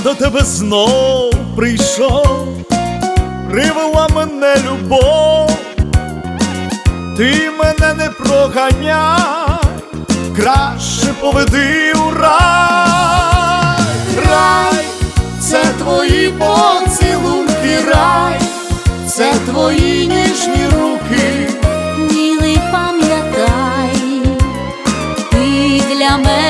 до тебе знов прийшов, привела мене любов, ти мене не проганяй, краще поведи у рай, рай, це твої поцілунки, рай, це твої ніжні руки. Милий, пам'ятай, ти для мене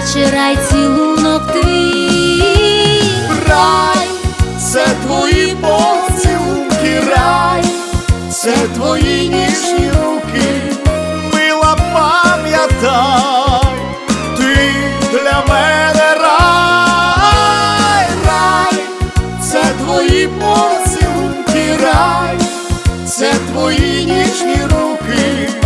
наче рай цілунок твій, Рай, це твої поцілунки, рай, це твої ніжні руки, мила пам'ятай, ти для мене рай, рай, це твої поцілунки, рай, це твої ніжні руки.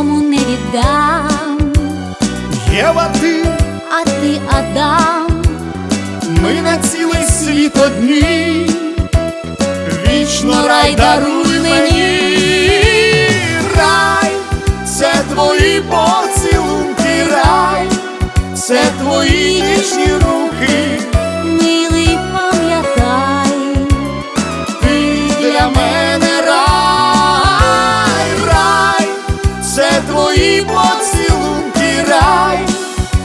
Нікому не віддам, Єва, ти, а ти Адам, ми на цілий світ одні, вічно рай даруй мені, рай, це твої поцілунки, рай, це твої ніжні твої поцілунки, рай,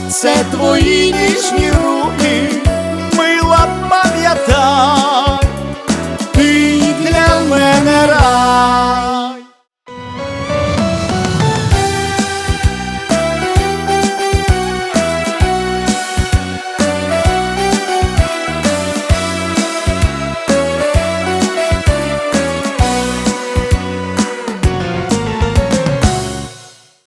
це твої ніжні руки,